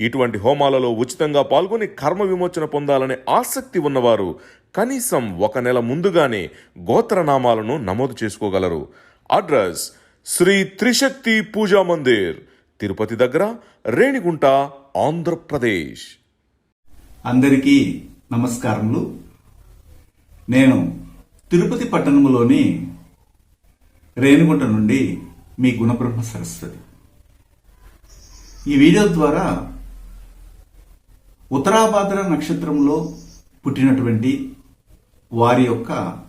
ఇటువంటి హోమాలలో ఉచితంగా పాల్గొని కర్మ విమోచన పొందాలనే ఆసక్తి ఉన్నవారు కనీసం ఒక నెల ముందుగానే గోత్రనామాలను నమోదు చేసుకోగలరు. అడ్రస్ శ్రీ త్రిశక్తి పూజా మందిర్ తిరుపతి దగ్గర రేణిగుంట ఆంధ్రప్రదేశ్. అందరికీ నమస్కారములు. నేను తిరుపతి పట్టణంలోని రేణిగుంట నుండి మీ గుణబ్రహ్మ సరస్వతి. ఈ వీడియో ద్వారా ఉత్తరాభాద్ర నక్షత్రంలో పుట్టినటువంటి వారి యొక్క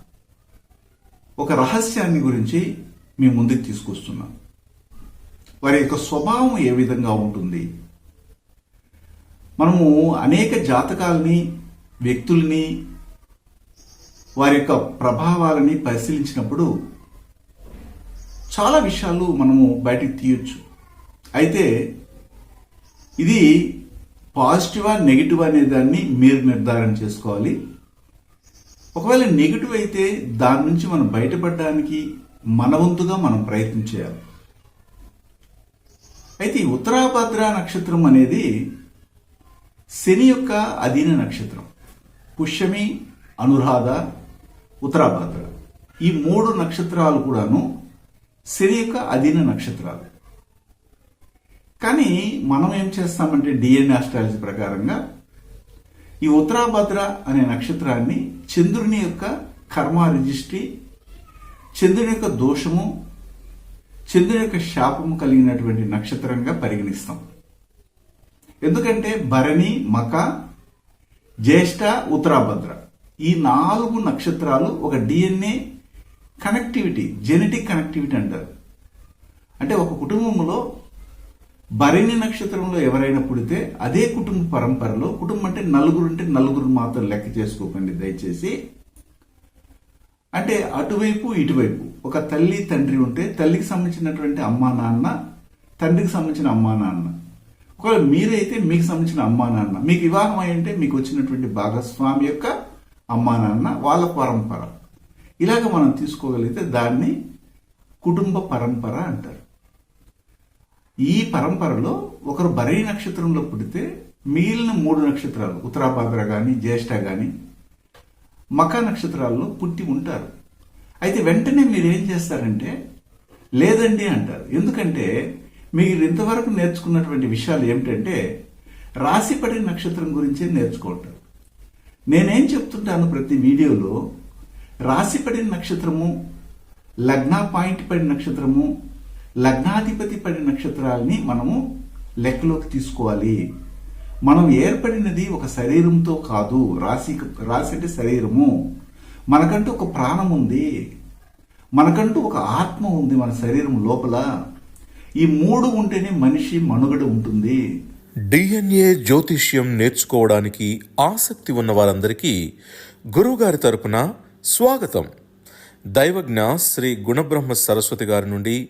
ఒక రహస్యాన్ని గురించి మీ ముందుకు తీసుకొస్తున్నాను వారి యొక్క స్వభావం ఏ విధంగా ఉంటుంది? మనము అనేక జాతకాలని వ్యక్తుల్ని వారి యొక్క ప్రభావాలని పరిశీలించినప్పుడు చాలా విషయాలు మనము బయటికి తీయొచ్చు. అయితే ఇది పాజిటివా నెగిటివ్ అనే దాన్ని మీరు నిర్ధారణ చేసుకోవాలి. ఒకవేళ నెగిటివ్ అయితే దాని నుంచి మనం బయటపడడానికి మన వంతుగా మనం ప్రయత్నం చేయాలి. అయితే ఉత్తరాభద్ర నక్షత్రం అనేది శని యొక్క అధీన నక్షత్రం. పుష్యమి అనురాధ ఉత్తరాభద్ర. ఈ మూడు నక్షత్రాలు కూడాను శని యొక్క అధీన నక్షత్రాలు. కానీ మనం ఏం చేస్తామంటే డిఎన్ఏ ఆస్ట్రాలజీ ప్రకారంగా ఈ ఉత్తరాభద్ర అనే నక్షత్రాన్ని చంద్రుని యొక్క కర్మ రిజిస్ట్రీ చంద్రుని యొక్క దోషము చంద్రుని యొక్క శాపము కలిగినటువంటి నక్షత్రంగా పరిగణిస్తాం. ఎందుకంటే భరణి మక జ్యేష్ఠ ఉత్తరాభద్ర. ఈ నాలుగు నక్షత్రాలు ఒక డిఎన్ఏ కనెక్టివిటీ జెనెటిక్ కనెక్టివిటీ అంటారు. అంటే ఒక కుటుంబంలో భరణి నక్షత్రంలో ఎవరైనా పుడితే అదే కుటుంబ పరంపరలో కుటుంబం అంటే నలుగురు అంటే నలుగురు మాత్రం లెక్క చేసుకోకండి దయచేసి. అంటే అటువైపు ఇటువైపు. ఒక తల్లి తండ్రి ఉంటే తల్లికి సంబంధించినటువంటి అమ్మా నాన్న తండ్రికి సంబంధించిన అమ్మా నాన్న. ఒకవేళ మీరైతే మీకు సంబంధించిన అమ్మా నాన్న. మీకు వివాహం అయి ఉంటే మీకు వచ్చినటువంటి భాగస్వామి యొక్క అమ్మా నాన్న వాళ్ళ పరంపర. ఇలాగ మనం తీసుకోగలిగితే దాన్ని కుటుంబ పరంపర అంటారు. ఈ పరంపరలో ఒకరు భరణి నక్షత్రంలో పుడితే మిగిలిన మూడు నక్షత్రాలు ఉత్తరాభాద్ర కానీ జ్యేష్ఠ కానీ మక నక్షత్రాల్లో పుట్టి ఉంటారు. అయితే వెంటనే మీరు ఏం చేస్తారంటే లేదండి అంటారు. ఎందుకంటే మీరు ఇంతవరకు నేర్చుకున్నటువంటి విషయాలు ఏమిటంటే రాశి పడిన నక్షత్రం గురించే నేర్చుకుంటారు నేనేం చెప్తుంటాను ప్రతి వీడియోలో రాశి పడిన నక్షత్రము లగ్న పాయింట్ పడిన నక్షత్రము లగ్నాధిపతి పడిన నక్షత్రాలని మనము లెక్కలోకి తీసుకోవాలి. మనం ఏర్పడినది ఒక శరీరంతో కాదు రాశి రాశి అంటే శరీరము. మనకంటూ ఒక ప్రాణం ఉంది. మనకంటూ ఒక ఆత్మ ఉంది మన శరీరం లోపల. ఈ మూడు ఉంటేనే మనిషి మనుగడ ఉంటుంది. డిఎన్ఏ జ్యోతిష్యం నేర్చుకోవడానికి ఆసక్తి ఉన్న వారందరికీ గురువుగారి తరపున స్వాగతం. దైవజ్ఞ శ్రీ గుణబ్రహ్మ సరస్వతి గారి నుండి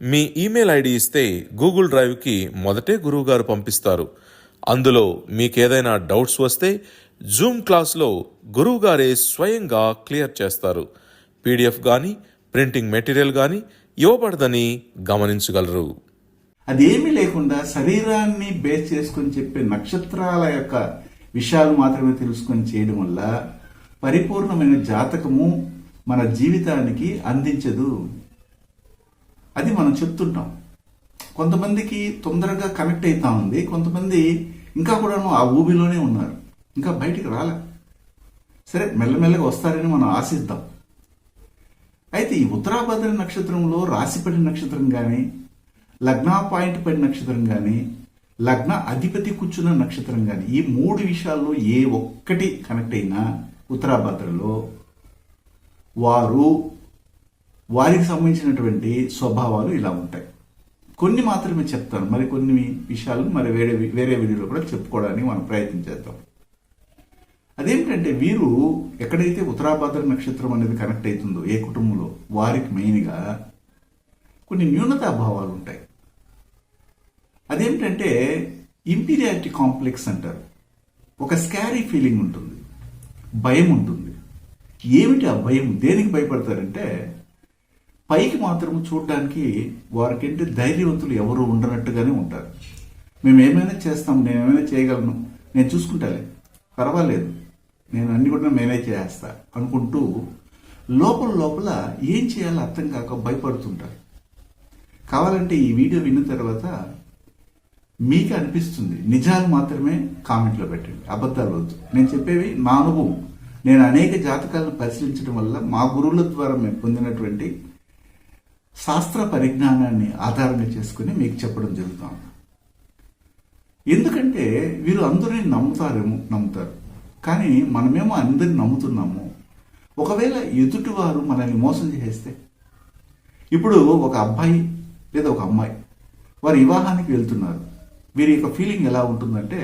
మీ ఈమెయిల్ ఐడి ఇస్తే గూగుల్ డ్రైవ్కి మొదటే గురువుగారు పంపిస్తారు. అందులో మీకేదైనా డౌట్స్ వస్తే జూమ్ క్లాస్లో గురువుగారే స్వయంగా క్లియర్ చేస్తారు. పీడిఎఫ్ కానీ ప్రింటింగ్ మెటీరియల్ కానీ ఇవ్వబడదని గమనించగలరు. అదేమీ లేకుండా శరీరాన్ని బేస్ చేసుకొని చెప్పే నక్షత్రాల యొక్క విషయాలు మాత్రమే తెలుసుకొని చేయడం వల్ల పరిపూర్ణమైన జాతకము మన జీవితానికి అందించదు. అది మనం చెప్తుంటాం. కొంతమందికి తొందరగా కనెక్ట్ అవుతా ఉంది. కొంతమంది ఇంకా కూడాను ఆ ఊబిలోనే ఉన్నారు. ఇంకా బయటికి రాలే. సరే మెల్లమెల్లగా వస్తారని మనం ఆశిద్దాం. అయితే ఈ ఉత్తరాభద్ర నక్షత్రంలో రాశిపడిన నక్షత్రం కానీ లగ్న పాయింట్ పడిన నక్షత్రం కానీ లగ్న అధిపతి కూర్చున్న నక్షత్రం కానీ ఈ మూడు విషయాల్లో ఏ ఒక్కటి కనెక్ట్ అయినా ఉత్తరాభద్రలో వారు వారికి సంబంధించినటువంటి స్వభావాలు ఇలా ఉంటాయి. కొన్ని మాత్రమే చెప్తాను. మరి కొన్ని విషయాలు మరి వేరే వేరే వీడియోలో కూడా చెప్పుకోవడానికి మనం ప్రయత్నం చేద్దాం. అదేమిటంటే వీరు ఎక్కడైతే ఉత్తరాభద్ర నక్షత్రం అనేది కనెక్ట్ అవుతుందో ఏ కుటుంబంలో వారికి మెయిన్గా కొన్ని న్యూనతా భావాలు ఉంటాయి. అదేంటంటే ఇంపీరియారిటీ కాంప్లెక్స్ అంటారు. ఒక స్కారీ ఫీలింగ్ ఉంటుంది. భయం ఉంటుంది. ఏమిటి ఆ భయం? దేనికి భయపడతారంటే పైకి మాత్రం చూడడానికి వారికంటే ధైర్యవంతులు ఎవరు ఉండనట్టుగానే ఉంటారు. మేము ఏమైనా చేస్తాం నేను ఏమైనా చేయగలను నేను చూసుకుంటాలే. పర్వాలేదు నేను అన్ని కూడా మేమే చేస్తా అనుకుంటూ లోపల లోపల ఏం చేయాలో అర్థం కాక భయపడుతుంటారు. కావాలంటే ఈ వీడియో విన్న తర్వాత మీకు అనిపిస్తుంది నిజాలు మాత్రమే కామెంట్లో పెట్టండి అబద్ధాలు వద్దు. నేను చెప్పేవి నా అనుభవం. నేను అనేక జాతకాలను పరిశీలించడం వల్ల మా గురువుల ద్వారా మేము పొందినటువంటి శాస్త్ర పరిజ్ఞానాన్ని ఆధారంగా చేసుకుని మీకు చెప్పడం జరుగుతాం ఎందుకంటే వీరు అందరినీ నమ్ముతారేమో నమ్ముతారు. కానీ మనమేమో అందరిని నమ్ముతున్నాము. ఒకవేళ ఎదుటివారు మనల్ని మోసం చేస్తే ఇప్పుడు ఒక అబ్బాయి లేదా ఒక అమ్మాయి వారి వివాహానికి వెళ్తున్నారు. వీరి యొక్క ఫీలింగ్ ఎలా ఉంటుందంటే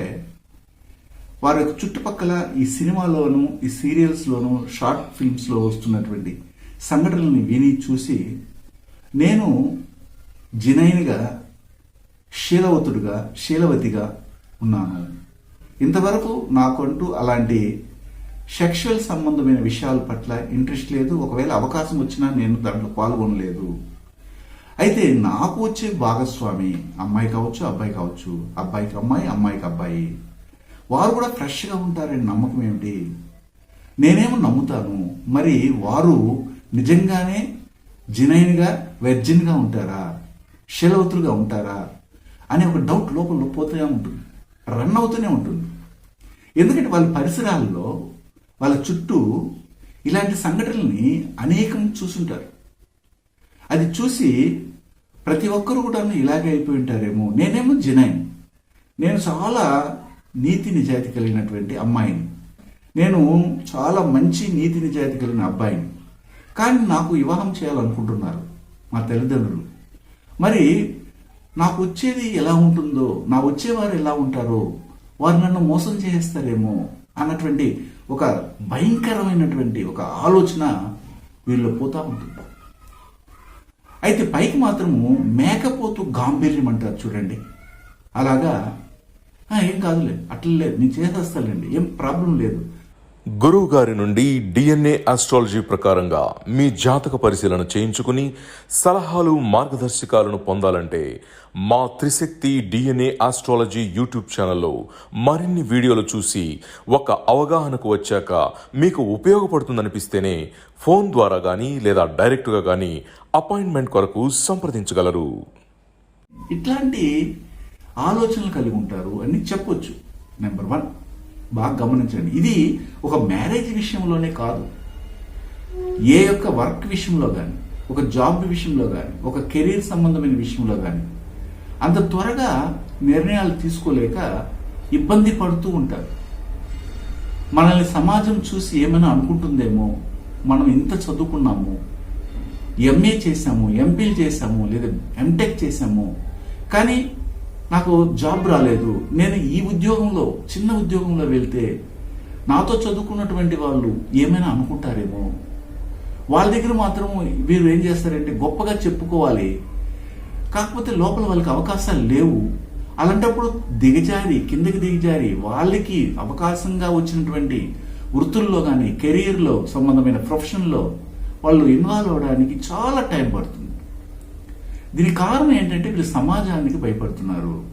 వారి యొక్క చుట్టుపక్కల ఈ సినిమాలోను ఈ సీరియల్స్లోను షార్ట్ ఫిల్మ్స్లో వస్తున్నటువంటి సంఘటనల్ని విని చూసి నేను జినైన్గా శీలవతుడుగా శీలవతిగా ఉన్నాను. ఇంతవరకు నాకంటూ అలాంటి సెక్షువల్ సంబంధమైన విషయాల పట్ల ఇంట్రెస్ట్ లేదు. ఒకవేళ అవకాశం వచ్చినా నేను దాంట్లో పాల్గొనలేదు. అయితే నాకు వచ్చే భాగస్వామి అమ్మాయి కావచ్చు అబ్బాయి కావచ్చు అబ్బాయికి అమ్మాయి అమ్మాయికి అబ్బాయి. వారు కూడా ఫ్రెష్గా ఉంటారని నమ్మకం ఏమిటి? నేనేమో నమ్ముతాను. మరి వారు నిజంగానే జినైన్గా వెర్జిన్గా ఉంటారా? శీలవతులుగా ఉంటారా? అనే ఒక డౌట్ లోపల పోతూనే ఉంటుంది. రన్ అవుతూనే ఉంటుంది. ఎందుకంటే వాళ్ళ పరిసరాల్లో వాళ్ళ చుట్టూ ఇలాంటి సంఘటనల్ని అనేకం చూసుంటారు. అది చూసి ప్రతి ఒక్కరు కూడా ఇలాగే అయిపోయి ఉంటారేమో. నేనేమో జినైన్. నేను చాలా నీతి నిజాయితీ కలిగినటువంటి అమ్మాయిని. నేను చాలా మంచి నీతి నిజాయితీ కలిగిన అబ్బాయిని. కానీ నాకు వివాహం చేయాలనుకుంటున్నారు. మా తల్లిదండ్రులు. మరి నాకు వచ్చేది ఎలా ఉంటుందో నా వచ్చేవారు ఎలా ఉంటారో వారు నన్ను మోసం చేస్తారేమో అన్నటువంటి ఒక భయంకరమైనటువంటి ఒక ఆలోచన వీళ్ళు పోతా ఉంటుంది. అయితే పైకి మాత్రము మేకపోతు గాంభీర్యం అంటారు చూడండి. అలాగా ఏం కాదులే అట్లలేదు నేను చేసేస్తాలేండి ఏం ప్రాబ్లం లేదు. గురువు గారి నుండి డిఎన్ఏ ఆస్ట్రాలజీ ప్రకారంగా మీ జాతక పరిశీలన చేయించుకుని సలహాలు మార్గదర్శకాలను పొందాలంటే మా త్రిశక్తి డిఎన్ఏ ఆస్ట్రాలజీ యూట్యూబ్ ఛానల్లో మరిన్ని వీడియోలు చూసి ఒక అవగాహనకు వచ్చాక మీకు ఉపయోగపడుతుందనిపిస్తేనే ఫోన్ ద్వారా కానీ లేదా డైరెక్ట్గా కానీ అపాయింట్మెంట్ కొరకు సంప్రదించగలరు. ఇట్లాంటి ఆలోచనలు కలిగి ఉంటారు అని చెప్పొచ్చు. నెంబర్ వన్ బాగా గమనించండి. ఇది ఒక మ్యారేజ్ విషయంలోనే కాదు. ఏ యొక్క వర్క్ విషయంలో కానీ ఒక జాబ్ విషయంలో కానీ ఒక కెరీర్ సంబంధమైన విషయంలో కానీ అంత త్వరగా నిర్ణయాలు తీసుకోలేక ఇబ్బంది పడుతూ ఉంటారు. మనల్ని సమాజం చూసి ఏమైనా అనుకుంటుందేమో మనం ఇంత చదువుకున్నాము ఎంఏ చేశాము ఎంపీల్ చేశాము లేదా ఎంటెక్ చేశాము కానీ నాకు జాబ్ రాలేదు. నేను ఈ ఉద్యోగంలో చిన్న ఉద్యోగంలో వెళ్తే నాతో చదువుకున్నటువంటి వాళ్ళు ఏమైనా అనుకుంటారేమో? వాళ్ళ దగ్గర మాత్రం వీరు ఏం చేస్తారంటే గొప్పగా చెప్పుకోవాలి. కాకపోతే లోపల వాళ్ళకి అవకాశాలు లేవు. అలాంటప్పుడు దిగజారి కిందకి దిగజారి వాళ్ళకి అవకాశంగా వచ్చినటువంటి వృత్తుల్లో కానీ కెరీర్లో సంబంధమైన ప్రొఫెషన్లో వాళ్ళు ఇన్వాల్వ్ అవడానికి చాలా టైం పడుతుంది. దీనికి కారణం ఏంటంటే వీళ్ళు సమాజానికి భయపడుతున్నారు.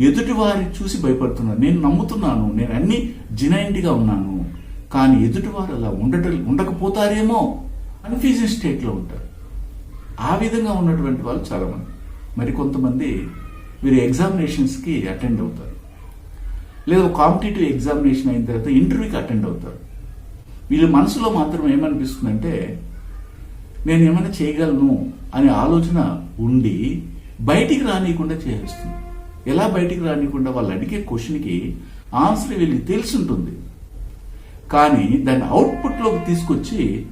ఎదుటి వారిని చూసి భయపడుతున్నారు. నేను నమ్ముతున్నాను. నేను అన్ని జినైంట్గా ఉన్నాను. కానీ ఎదుటివారు అలా ఉండట ఉండకపోతారేమో కన్ఫ్యూజన్ స్టేట్లో ఉంటారు. ఆ విధంగా ఉన్నటువంటి వాళ్ళు చాలామంది. మరి కొంతమంది వీరు ఎగ్జామినేషన్స్కి అటెండ్ అవుతారు. లేదా కాంపిటేటివ్ ఎగ్జామినేషన్ అయిన తర్వాత ఇంటర్వ్యూకి అటెండ్ అవుతారు. వీళ్ళ మనసులో మాత్రం ఏమనిపిస్తుందంటే నేను ఏమైనా చేయగలను అనే ఆలోచన ఉండి బయటికి రానియకుండా చేస్తుంది ఎలా బయటికి రానియకుండా వాళ్ళు అడిగే క్వశ్చన్కి ఆన్సర్ వీళ్ళకి తెలిసి ఉంటుంది కానీ దాన్ని అవుట్పుట్లోకి తీసుకొచ్చి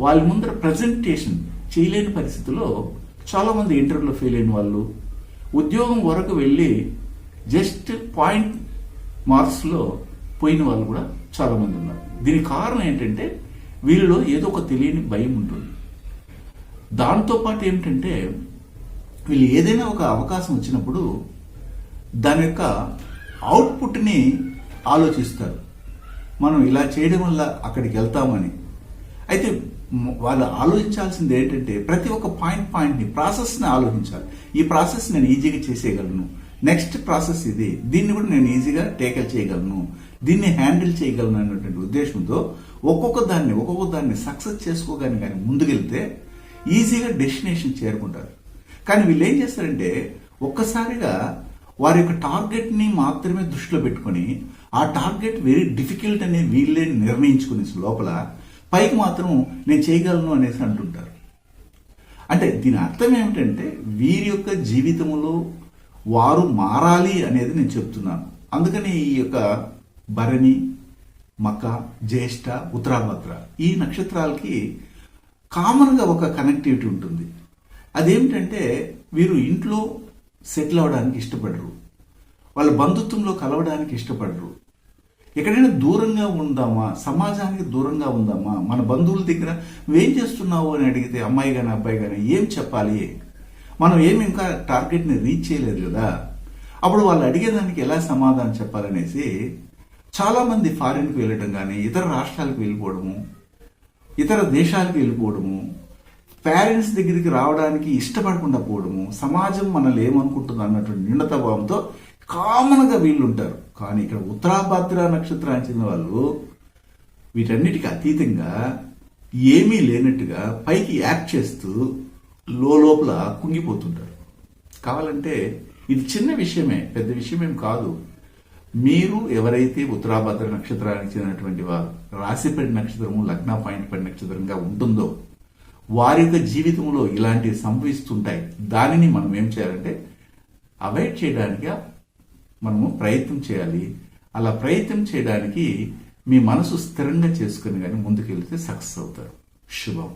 వాళ్ళ ముందర ప్రజెంటేషన్ చేయలేని పరిస్థితిలో చాలామంది ఇంటర్వ్యూలో ఫెయిల్ అయిన వాళ్ళు ఉద్యోగం వరకు వెళ్ళి జస్ట్ పాయింట్ మార్క్స్లో పోయిన వాళ్ళు కూడా చాలామంది ఉన్నారు. దీనికి కారణం ఏంటంటే వీళ్ళలో ఏదో ఒక తెలియని భయం ఉంటుంది. దాంతోపాటు ఏమిటంటే వీళ్ళు ఏదైనా ఒక అవకాశం వచ్చినప్పుడు దాని యొక్క అవుట్పుట్ని ఆలోచిస్తారు. మనం ఇలా చేయడం వల్ల అక్కడికి వెళ్తామని. అయితే వాళ్ళు ఆలోచించాల్సింది ఏంటంటే ప్రతి ఒక్క పాయింట్ పాయింట్ని ప్రాసెస్ని ఆలోచించాలి. ఈ ప్రాసెస్ నేను ఈజీగా చేసేయగలను. నెక్స్ట్ ప్రాసెస్ ఇది. దీన్ని కూడా నేను ఈజీగా టేకల్ చేయగలను. దీన్ని హ్యాండిల్ చేయగలను అనేటువంటి ఉద్దేశంతో ఒక్కొక్క దాన్ని ఒక్కొక్క దాన్ని సక్సెస్ చేసుకోగానే కానీ ముందుకెళ్తే ఈజీగా డెస్టినేషన్ చేరుకుంటారు. కానీ వీళ్ళు ఏం చేస్తారంటే ఒక్కసారిగా వారి యొక్క టార్గెట్ని మాత్రమే దృష్టిలో పెట్టుకొని ఆ టార్గెట్ వెరీ డిఫికల్ట్ అనే వీళ్ళే నిర్ణయించుకునే లోపల పైకి మాత్రం నేను చేయగలను అనేసి అంటుంటారు. అంటే దీని అర్థం ఏమిటంటే వీరి యొక్క జీవితంలో వారు మారాలి అనేది నేను చెప్తున్నాను. అందుకని ఈ యొక్క భరణి మక జ్యేష్ఠ ఉత్తరాభద్ర ఈ నక్షత్రాలకి కామన్గా ఒక కనెక్టివిటీ ఉంటుంది. అదేమిటంటే వీరు ఇంట్లో సెటిల్ అవ్వడానికి ఇష్టపడరు. వాళ్ళ బంధుత్వంలో కలవడానికి ఇష్టపడరు. ఎక్కడైనా దూరంగా ఉందామా? సమాజానికి దూరంగా ఉందామా? మన బంధువుల దగ్గర నువ్వేం చేస్తున్నావు అని అడిగితే అమ్మాయి కానీ అబ్బాయి కానీ ఏం చెప్పాలి? మనం ఏమి ఇంకా టార్గెట్ని రీచ్ చేయలేదు కదా. అప్పుడు వాళ్ళు అడిగేదానికి ఎలా సమాధానం చెప్పాలనేసి చాలామంది ఫారిన్కి వెళ్ళడం కానీ ఇతర రాష్ట్రాలకు వెళ్ళిపోవడము ఇతర దేశాలకు వెళ్ళిపోవడము పేరెంట్స్ దగ్గరికి రావడానికి ఇష్టపడకుండా పోవడము సమాజం మనల్ని ఏమనుకుంటుంది అన్నటువంటి నిండత భావంతో కామన్గా వీళ్ళు ఉంటారు కానీ ఇక్కడ ఉత్తరాభద్ర నక్షత్రానికి చెందిన వాళ్ళు వీటన్నిటికీ అతీతంగా ఏమీ లేనట్టుగా పైకి యాక్ట్ చేస్తూ లోపల కుంగిపోతుంటారు. కావాలంటే ఇది చిన్న విషయమే పెద్ద విషయమేం కాదు. మీరు ఎవరైతే ఉత్తరాభద్ర నక్షత్రానికి చెందినటువంటి వారు రాశిపడి నక్షత్రము లగ్న పాయింట్ పడి నక్షత్రంగా ఉంటుందో వారి యొక్క జీవితంలో ఇలాంటివి సంభవిస్తుంటాయి. దానిని మనం ఏం చేయాలంటే అవాయిడ్ చేయడానికి మనము ప్రయత్నం చేయాలి. అలా ప్రయత్నం చేయడానికి మీ మనసు స్థిరంగా చేసుకుని కానీ ముందుకెళ్తే సక్సెస్ అవుతారు. శుభం.